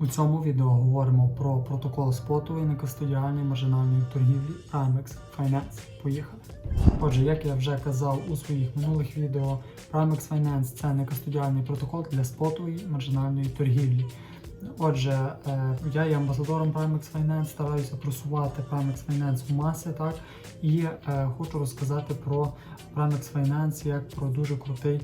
У цьому відео говоримо про протокол спотової некастодіальної маржинальної торгівлі Primex Finance. Поїхали. Отже, як я вже казав у своїх минулих відео, Primex Finance це некастодіальний протокол для спотової маржинальної торгівлі. Отже, е, я є амбасадором Primex Finance, стараюся просувати Primex Finance в маси, так і е, хочу розказати про Primex Finance як про дуже крутий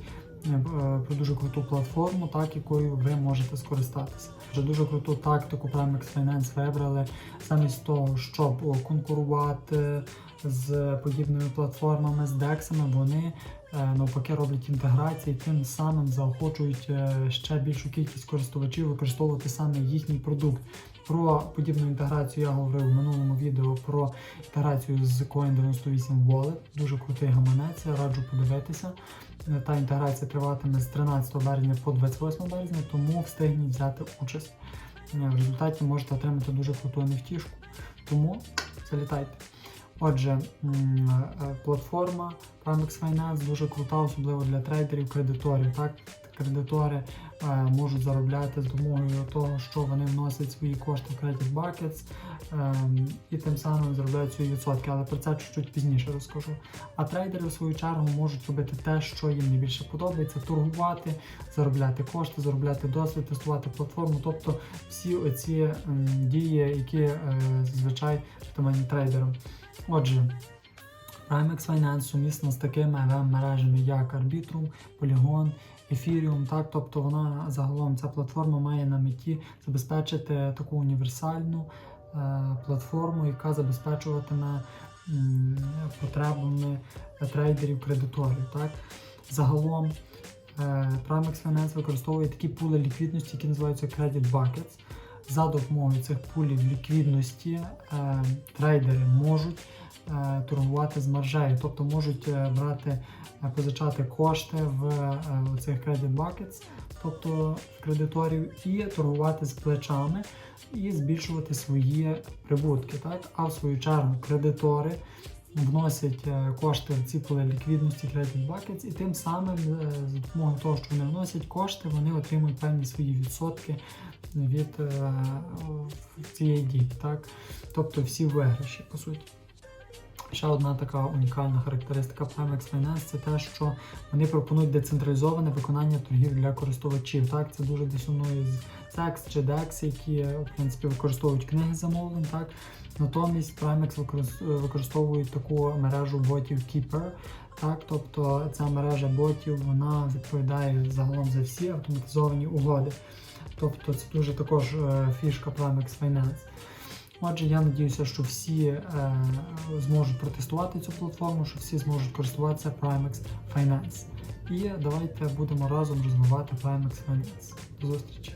про дуже круту платформу, так якою ви можете скористатися. Вже дуже круту тактику Primex Finance вибрали замість того, щоб конкурувати з подібними платформами, з дексами, вони е, навпаки роблять інтеграції, тим самим заохочують е, ще більшу кількість користувачів використовувати саме їхній продукт. Про подібну інтеграцію я говорив в минулому відео про інтеграцію з Coin98 Wallet. Дуже крутий гаманець, раджу подивитися. Е, Та інтеграція триватиме з 13 березня по 28 березня, тому встигніть взяти участь. Е, В результаті можете отримати дуже круту нефтішку. Тому залітайте. Отже, е, платформа Primex Finance дуже крута, особливо для трейдерів, кредиторів. Так? Кредитори е, можуть заробляти з допомогою того, що вони вносять свої кошти в Credit Buckets е, і тим самим заробляють свої відсотки, але про це чуть-чуть пізніше розкажу. А трейдери, в свою чергу, можуть робити те, що їм найбільше подобається: торгувати, заробляти кошти, заробляти досвід, тестувати платформу. Тобто всі оці м, дії, які е, зазвичай притаманні трейдерам. Отже, Primex Finance сумісна з такими мережами, як Arbitrum, Polygon, Ethereum, так, тобто вона загалом ця платформа має на меті забезпечити таку універсальну е, платформу, яка забезпечуватиме м, потребами трейдерів, кредиторів. Так. Загалом е, Primex Finance використовує такі пули ліквідності, які називаються Credit Buckets. За допомогою цих пулів ліквідності е, трейдери можуть е, торгувати з маржею, тобто можуть е, брати, е, позичати кошти в е, цих credit buckets, тобто в кредиторів, і торгувати з плечами і збільшувати свої прибутки. Так? А в свою чергу кредитори вносять е, кошти в ці поли ліквідності credit buckets, і тим самим е, за допомогою того, що вони вносять кошти, вони отримують певні свої відсотки від е, цієї дії. Так? Тобто всі виграші, по суті. Ще одна така унікальна характеристика Primex Finance це те, що вони пропонують децентралізоване виконання торгів для користувачів. Так, це дуже дисонує з Text чи DEX, які в принципі використовують книги замовлень. Так, натомість Primex використ- використовують таку мережу ботів Keeper. Так, тобто ця мережа ботів вона відповідає загалом за всі автоматизовані угоди. Тобто це дуже також е, фішка Primex Finance. Отже, я надіюся, що всі е, зможуть протестувати цю платформу, що всі зможуть користуватися Primex Finance. І давайте будемо разом розвивати Primex Finance. До зустрічі!